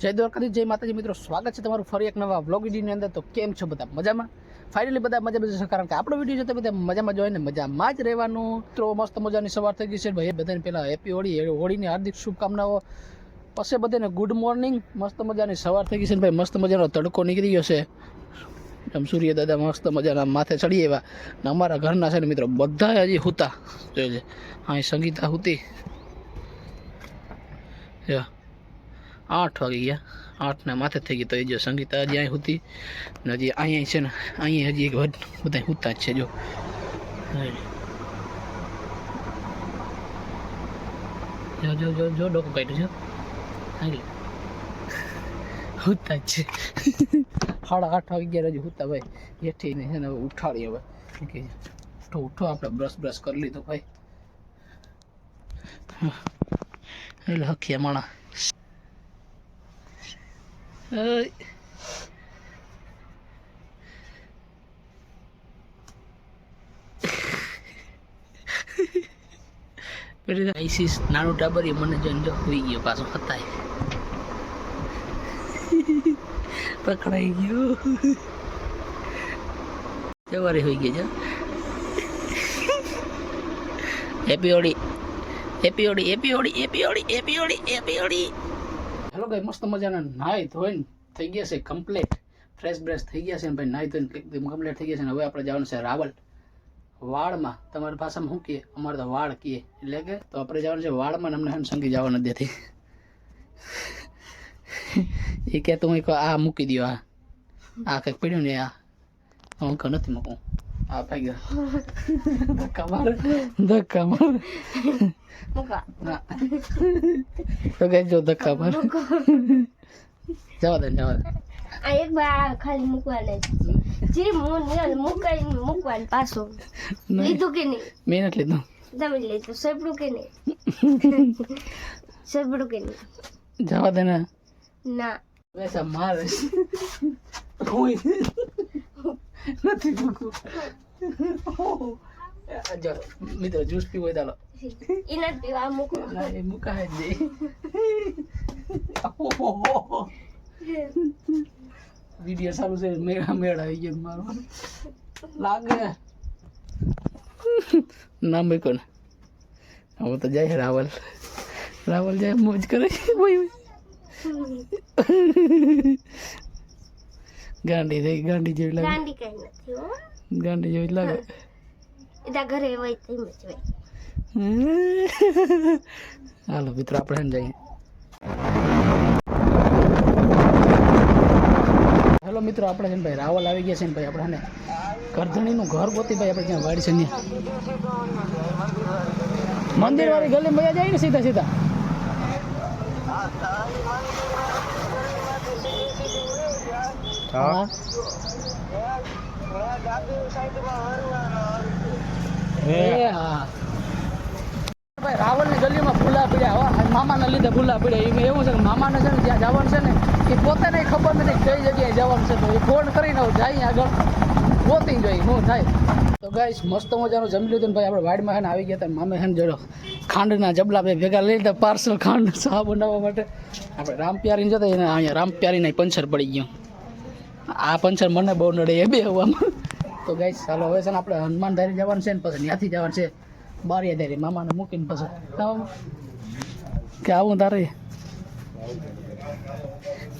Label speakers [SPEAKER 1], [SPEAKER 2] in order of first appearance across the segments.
[SPEAKER 1] જય દ્વારકાથી જય માતાજી. મિત્રો, સ્વાગત છે તમારું ફરી એક નવા વ્લોગ વિડીયોની અંદર. તો કેમ છો બધા? મજામાં? ફાઇનલી બધા મજામાં જશે કારણ કે આપણો વીડિયો છે તો બધા મજામાં જોઈને મજામાં જ રહેવાનું. મિત્રો, મસ્ત મજાની સવાર થઈ ગઈ છે. ભાઈ બધાને પહેલાં હેપી હોળી હોળીની હાર્દિક શુભકામનાઓ. પછી બધાને ગુડ મોર્નિંગ મસ્ત મજાની સવાર થઈ ગઈ છે ભાઈ, મસ્ત મજાનો તડકો નીકળી ગયો છે. એમ સૂર્ય દાદા મસ્ત મજાના માથે ચડી એવા ને અમારા ઘરના છે ને મિત્રો, બધા હજી હુતા. જોઈએ હા એ સંગીતા હુતી. જો આઠ વાગી ગયા. આઠના માથે થઈ ગઈ તો એ જો સંગીતા હજી અહીં હતી. ને હજી અહીંયા છે ને, અહીંયા હજી એક વધ- બધા હુતા જ છે જો. જો જો જો જો ડોકો કાઢ્યું છે. હુતા જ છે. સાડા આઠ વાગી ગયા હજી હુતા ભાઈ. હેઠી ને છે ને ઉઠાડી હવે. કે ઉઠો ઉઠો, આપણે બ્રશ બ્રશ કરી લીધો ભાઈ. એટલે હખીયા માણા. Ay. પેલી આઈસીસ ટાબર એ મને જોઈને જો હોઈ ગયો પાછો ફતાય પકડાઈ ગયો. જવારે હોઈ ગયો જો. હેપી ઓડી હેપી ઓડી હેપી ઓડી હેપી ઓડી હેપી ઓડી હેપી હોળી હેલો ભાઈ, મસ્ત મજાના નાહી ધોઈને થઈ ગયા છે કમ્પ્લીટ ફ્રેશ બ્રેશ થઈ ગયા છે ભાઈ નાહી ધોઈને કમ્પ્લીટ થઈ ગયા છે ને હવે આપણે જવાનું છે રાવલ વાળમાં તમારી ભાષામાં શું કહીએ? અમારે તો વાળ કહીએ. એટલે કે તો આપણે જવાનું છે વાળમાં અમને હન સંગી જવા નથી દેતી એ હું એક આ મૂકી દો આ. આ કંઈક પડ્યું ને આ? હું નથી મૂકું આ પાઈ ગયો ધક્કા મારે ધક્કા મારે
[SPEAKER 2] મૂકા
[SPEAKER 1] ના તો કઈ જો ધક્કા મારે જવા દે જવા દે
[SPEAKER 2] આ એક વાર ખાલી મૂકવાને જે મૂકાઈ મૂકવાનું પાછું લીધું કે નહીં
[SPEAKER 1] મેં નથી લીધું
[SPEAKER 2] તમે લીધું સપડું કે નહીં સપડું કે નહીં
[SPEAKER 1] જવા દે ને
[SPEAKER 2] ના
[SPEAKER 1] વૈસા મારે કોઈ નથી મૂકવું. જો મિત્રો જ્યુસ પીવો ચાલો
[SPEAKER 2] જ પીવા મૂકો.
[SPEAKER 1] ના એ મુકાય જ નહીં. વીડિયો સારું છે મેળા મેળા આવી ગયો મારો. લાગે. ના મૂકો ને. હવે તો જાય રાવલ. રાવલ જાય મોજ કરે ઓય ઓય. ગાંડી થઈ ગાંડી જેવી લાગે.
[SPEAKER 2] ગાંડી કઈ નથી હો.
[SPEAKER 1] ગાંડી જેવી લાગે.
[SPEAKER 2] એના ઘરે હોય તેમ જ હોય.
[SPEAKER 1] હાલો મિત્રો આપણે જઈએ. હેલો મિત્રો આપણે છે ને ભાઈ રાવલ આવી ગયા છે ને ભાઈ આપણે ને કરધણીનું ઘર ગોતી ભાઈ આપણે ત્યાં વાડી છે ને મંદિર વાળી ગલી મજા જાય ને સીધા સીધા. હા. એ હા. ભાઈ રાવણની ગલીમાં ભૂલા પડ્યા હો. મામાના લીધે ભૂલા પડ્યા. એમાં એવું છે કે મામાને છે ને જ્યાં જવાનું છે ને એ પોતાને ખબર નથી કઈ જગ્યાએ જવાનું છે. તો એ ફોન કરીને જાય આગળ. ગોતી જોઈ શું થાય. તો ગાઈશ મસ્ત મજાનું જમી લીધું ને ભાઈ આપણે વાડમાં છે આવી ગયા હતા મામે હેન ને જોડો ખાંડના જબલા બે ભેગા લઈ લીધા પાર્સલ ખાંડ ચા બનાવવા માટે. આપણે રામ પ્યારીને જતા એને અહીંયા રામ પ્યારીને પંચર પડી ગયું. આ પંચર મને બહુ નડે એ બે હવામાં. તો ગાઈસ ચાલો, હવે છે ને આપણે હનુમાન ધારી જવાનું છે ને પછી ત્યાંથી જવાનું છે. બારીયા ધારી મામાને મૂકીને પછી. કે આવું તારે.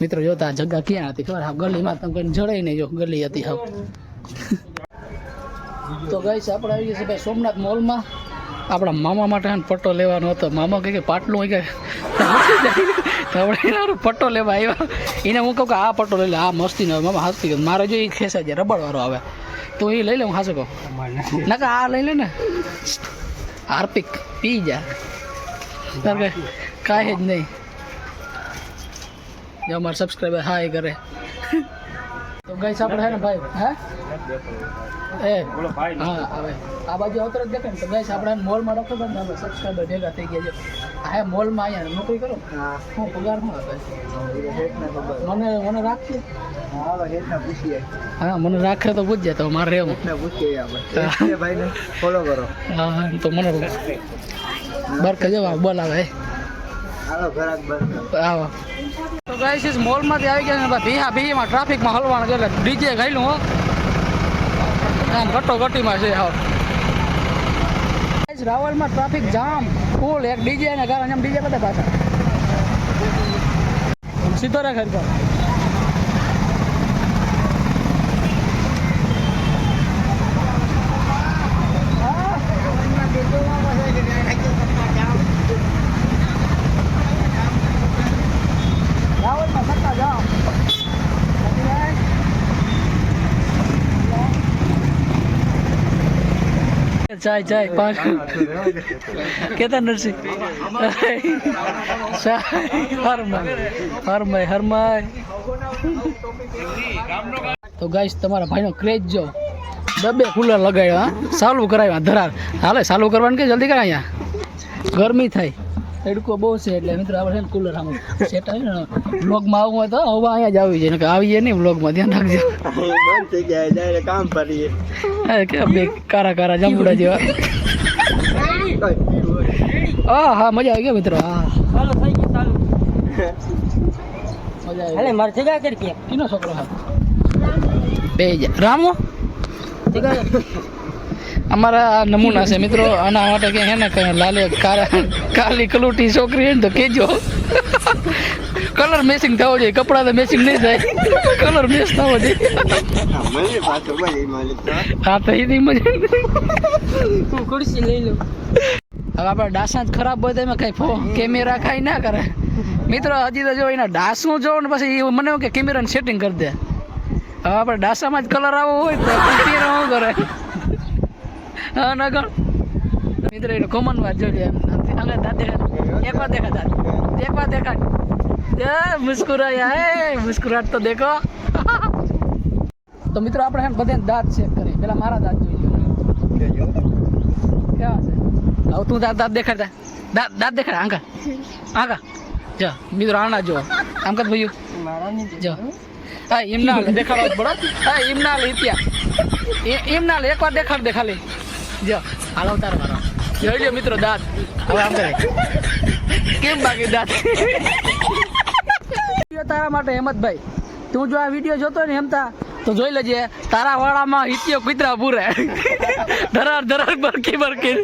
[SPEAKER 1] મિત્રો જોતા આ જગ્યા ક્યાં હતી ખબર? હા, ગલીમાં તમે કંઈ જડાઈ નહીં જો ગલી હતી, હા. તો ગાઈસ આપણે આવી ગયા છે ભાઈ સોમનાથ મોલમાં. આપણા મામા માટે પટ્ટો લેવાનો હતો. મામા કહે કે પાટલું હોય કે આપણે પટ્ટો લેવા આવ્યા. એને હું કહું કે આ પટ્ટો લઈ લે, આ મસ્તી નો મામા હાસતી ગયો. મારે જો એ ખેંચાય છે, રબડવાળો આવે. તો એ લઈ લે, હું હાસે કહું. ના કે આ લઈ લે ને. હાર્પિક, પી જા. તાર કે કાંઈ જ નહીં. જો અમારા સબસ્ક્રાઈબર હા એ કરે. તો ગઈસ આપણે હે ને ભાઈ હે? એ હા આવે આ બાજુ આવતો જ દેખાય ને તો ગઈ આપણે મોલમાં રાખો ને અમે સબસ્ક્રાઈબર ભેગા થઈ ગયા છે. હા હે મોલમાં અહીંયા નોકરી કરો? હું. પગાર આપે? મને મને રાખશે હા મને રાખે તો પૂછજે તો મારે રહેવું
[SPEAKER 3] ફોલો કરો.
[SPEAKER 1] હા તો મને બરકે જવા બોલાવે.
[SPEAKER 3] હાલો ઘરાક
[SPEAKER 1] આવો. તો મોલમાંથી આવી ગયા ને ભીહા ભીહીમાં ટ્રાફિકમાં હલવાણ એટલે ડીજે ગાયલું, હો. આમ કટોકટીમાં છે, આવ. રાવલમાં ટ્રાફિક જામ, ફૂલ, એક ડીજે ને કારણ એમ ડીજે બધા પાછા. સીધો રે ખરી રાવલમાં સત્તા જામ ચાય ચાય પાંચ કેતા નરસિંહ. હરમાય હરમાય હરમાય તો ગાઈશ તમારા ભાઈનો ક્રેજ જો ડબ્બે કુલર લગાડ્યો હા? ચાલુ કરાવ્યા ધરાર. હાલે ચાલુ કરવાનું કે જલ્દી કરાય અહીંયા? ગરમી થાય. તડકો બહુ છે એટલે મિત્રો આપણે છે ને કુલર આમ સેટ આવી ને બ્લોગમાં આવું હોય તો હવે અહીંયા જ આવી જાય. કે આવીએ નહીં બ્લોગમાં ધ્યાન રાખજો.
[SPEAKER 3] બંધ થઈ જાય ડાયરેક્ટ કામ કરીએ
[SPEAKER 1] કે બે કારા કારા જાંબુડા જેવા. હા હા મજા આવી ગયો મિત્રો. હા.
[SPEAKER 3] ચાલો થઈ ગયું ચાલુ
[SPEAKER 1] મજા આવી
[SPEAKER 3] હાલે મારે જગ્યા કરી કે?
[SPEAKER 1] કીનો છોકરો હા. બે જા રામો? અમારા આ નમૂના છે મિત્રો. આના માટે કે હે ને કઈ લાલે કાલી કલુટી છોકરી હોય ને તો કેજો કલર મેચિંગ થવો જોઈએ. કપડા તો મેચિંગ નહીં થાય. કલર મેચ થવો જોઈએ. હા તો એની મજા
[SPEAKER 3] હું ખુરશી લઈ લઉં.
[SPEAKER 1] હવે આપણે ડાસા જ ખરાબ હોય તો એમાં કઈ ફો કેમેરા ખાઈ ના કરે. મિત્રો હજી તો જો એના ડાસું જોવો ને પછી એ મને એવું કે કેમેરાનું સેટિંગ કરી દે. હવે આપણે ડાસામાં જ કલર આવો હોય તો કેમેરા શું કરે? હા ના મિત્રો એનો કોમન વાત જોઈ લે આગળ દાંત દેખાડ એક વાર એક એ મુસ્કુરાયા હે મુસ્કુરાટ તો દેખો. તો મિત્રો આપણે બધા ને બધે દાંત ચેક કરીએ. પેલા મારા દાંત જોઈ લો કેવા છે? હવે તું દાંત દાંત દેખાડતા દાંત. દાંત દેખાડ આંકા આંકા જો મિત્રો આના જો આમ કદ ભાઈ જો. હા એમ ના લે દેખાડો જ હા એમના લે ત્યાં. એ- એમ ના લે એકવાર દેખાડ દે ખાલી. જો હાલ અવતાર મારો. જોઈ લ્યો મિત્રો દાંત. હવે આમ કરે કેમ બાકી દાંત? વીડિયો તારા માટે હેમતભાઈ. તું જો આ વીડિયો જોતો ને હેમતા તો જોઈ લેજે તારા વાળામાં હિત્યો કુતરા પૂરે ધરાર ધરાર બરકી બરકી.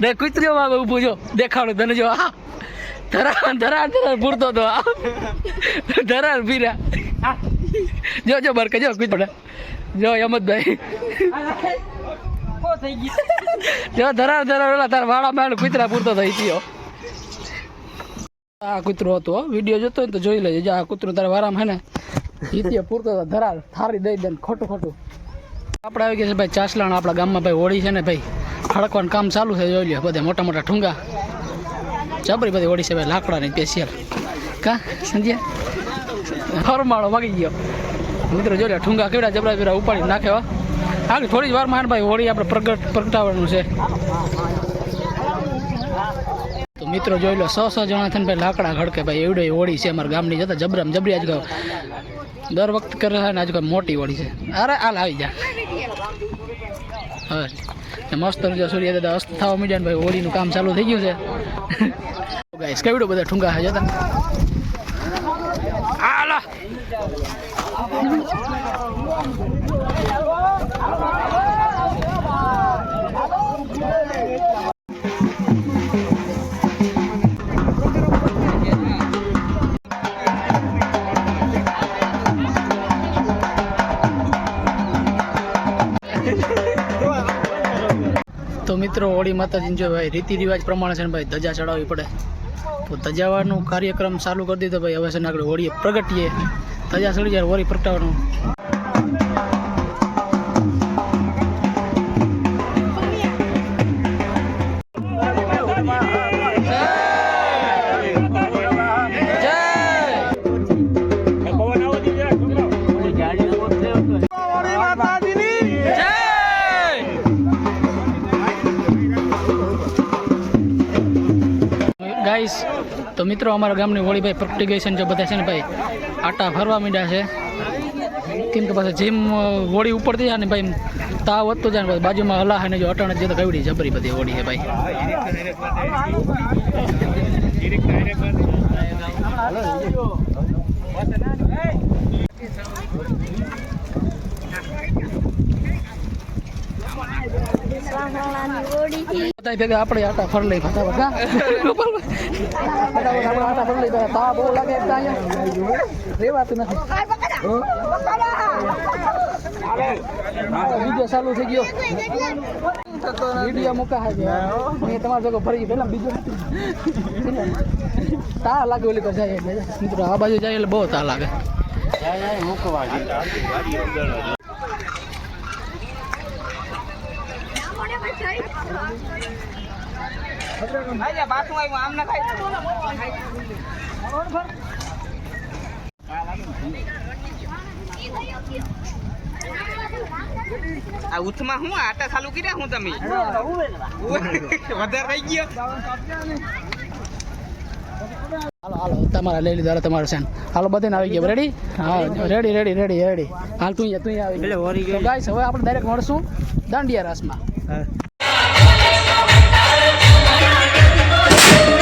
[SPEAKER 1] ને કુતરીઓ માં ઊભું જો દેખાડું તને જો હા. ધરાર ધરાર ધરાર પૂરતો તો આ ધરાર પીરા જો જો બરકે જો કુતરા. જો હેમતભાઈ.
[SPEAKER 3] થઈ ગયું.
[SPEAKER 1] જો ધરાર ધરાર ઓલા તારા વાળામાં કુતરા પૂરતો થઈ ગયો. આ કૂતરો હતો વીડિયો જોતો હોય તો જોઈ લેજે. આ કૂતરો તારે વારામાં હે ને હિત્યો પૂરતો તો ધરાર થારી દઈ દે ખોટું ખોટું. આપણે આવી ગયા છે ભાઈ ચાસલાણ, આપણા ગામમાં ભાઈ હોળી છે ને ભાઈ. ખડકવાનું કામ ચાલુ છે, જોઈ લ્યો બધા મોટા મોટા ઠુંગા. જબરી બધી હોળી છે ભાઈ, લાકડાની સ્પેશિયલ કા સમજ્યા ફરમાળો વાગી ગયો. મિત્રો લે, ઠુંગા કેવડા જબરા જબરા ઉપાડી નાખે હો હા થોડી જ વારમાં ભાઈ, હોળી આપણે પ્રગટ, પ્રગટાવવાનું છે. તો મિત્રો જોઈ લો, સો સો જણા થઈને ભાઈ લાકડા ખડકે ભાઈ, એવડે હોળી છે અમારા ગામની જતા, જબરામ જબરી આજ કહો દર વખત કરે છે ને આજ મોટી હોળી છે. અરે, હાલ આવી જા. હવે મસ્ત જો સૂર્ય દાદા અસ્ત થવા મીડિયા ભાઈ, હોળીનું કામ ચાલુ થઈ ગયું છે. ગાઈસ કેવડો બધા ઠુંગા છે મિત્રો, હોળી માતાજીને જો ભાઈ રીતિ રિવાજ પ્રમાણે છે ને ભાઈ ધજા ચડાવવી પડે. તો ધજાવાનું કાર્યક્રમ ચાલુ કરી દીધો ભાઈ. હવે છે ને આગળ હોળીએ પ્રગટીએ. ધજા ચડી જાય હોળી પ્રગટાવવાનું. તો મિત્રો, અમારા ગામની હોળી ભાઈ પ્રગટી ગઈ છે ને જો બધા છે ને ભાઈ આટા ફરવા માંડ્યા છે. કેમ કે પાછા જેમ હોળી ઉપરથી જાય ને ભાઈ તાવ વધતો જાય ને બાજુમાં હલા ને જો અટાણ જ તો કવડી જબરી બધી હોળી છે ભાઈ. બધા ભેગા આપણે આટા ફર લઈ ફટાફટ, હા? આટા ફર લઈ તા બહુ લાગે અહીંયા. રેવાતું નથી. બીજો ચાલુ થઈ ગયો. વીડિયો મૂકા છે મેં તમારા જોગો ફરી પેલા બીજો તા લાગે ઓલી તો જાય મિત્રો, આ બાજુ જાય એટલે બહુ તા લાગે.
[SPEAKER 4] આ ઉથમાં હું? આટા ચાલુ કર્યા હું તમે? વધારે થઈ ગયો?
[SPEAKER 1] હાલો હાલો તમારા લઈ લીધા તમારો તમારું સેન હાલો બધાને આવી ગયા. રેડી હા રેડી રેડી રેડી રેડી હાલ તું તું આવી ગયો. ગાઈસ હવે આપણે ડાયરેક્ટ મળશું દાંડિયા રાસમાં. Yeah.